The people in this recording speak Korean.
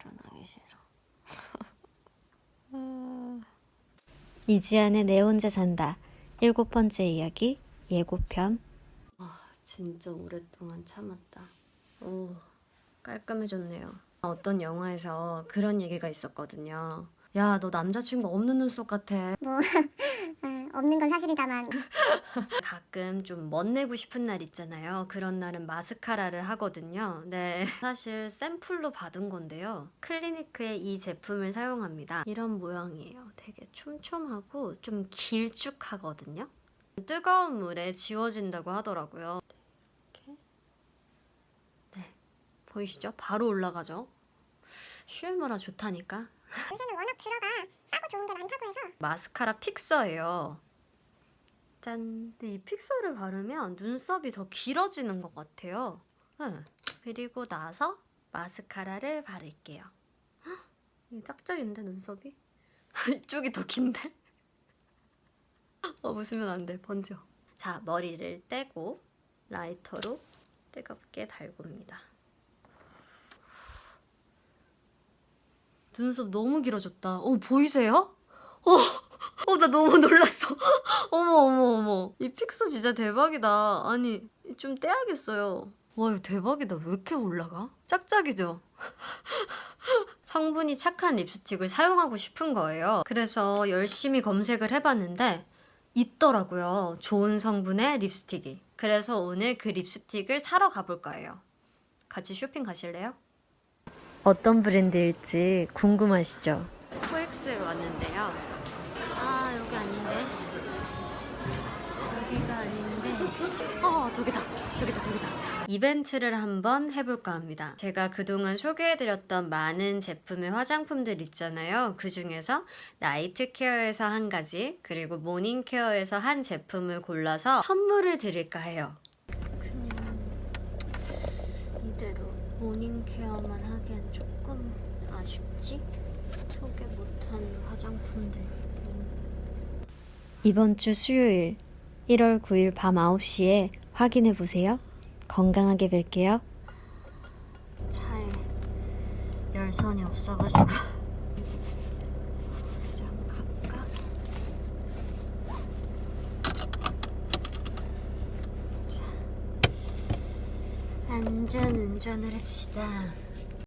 일어나기 싫어. 이지안의 내 혼자 산다. 일곱 번째 이야기 예고편. 아, 진짜 오랫동안 참았다. 오, 깔끔해졌네요. 어떤 영화에서 그런 얘기가 있었거든요. 야, 너 남자친구 없는 눈썹 같아. 뭐 아, 없는 건 사실이다만 가끔 좀 멋내고 싶은 날 있잖아요. 그런 날은 마스카라를 하거든요. 네. 사실 샘플로 받은 건데요. 클리니크의 이 제품을 사용합니다. 이런 모양이에요. 되게 촘촘하고 좀 길쭉하거든요. 뜨거운 물에 지워진다고 하더라고요. 이렇게. 네. 보이시죠? 바로 올라가죠? 슈에머라 좋다니까. 요새는 워낙 뷰러가 싸고 좋은 게 많다고 해서 마스카라 픽서예요. 짠. 근데 이 픽서를 바르면 눈썹이 더 길어지는 것 같아요. 네. 그리고 나서 마스카라를 바를게요. 헉, 짝짝인데 눈썹이? 이쪽이 더 긴데? 어, 웃으면 안 돼. 번져. 자, 머리를 떼고 라이터로 뜨겁게 달굽니다. 눈썹 너무 길어졌다. 어, 보이세요? 어, 어, 나 너무 놀랐어. 어머, 어머, 어머. 이 픽서 진짜 대박이다. 아니, 좀 떼야겠어요. 와, 이거 대박이다. 왜 이렇게 올라가? 짝짝이죠? 성분이 착한 립스틱을 사용하고 싶은 거예요. 그래서 열심히 검색을 해봤는데, 있더라고요. 좋은 성분의 립스틱이. 그래서 오늘 그 립스틱을 사러 가볼 거예요. 같이 쇼핑 가실래요? 어떤 브랜드일지 궁금하시죠? 코엑스에 왔는데요. 어 저기다. 저기다 저기다. 이벤트를 한번 해볼까 합니다. 제가 그동안 소개해드렸던 많은 제품의 화장품들 있잖아요. 그 중에서 나이트 케어에서 한 가지, 그리고 모닝 케어에서 한 제품을 골라서 선물을 드릴까 해요. 그냥 이대로 모닝 케어만 하기엔 조금 아쉽지? 소개 못한 화장품들. 이번 주 수요일 1월 9일 밤 9시에 확인해 보세요. 건강하게 뵐게요. 차에 열선이 없어가지고 이제 한번 가볼까? 자, 안전 운전을 합시다.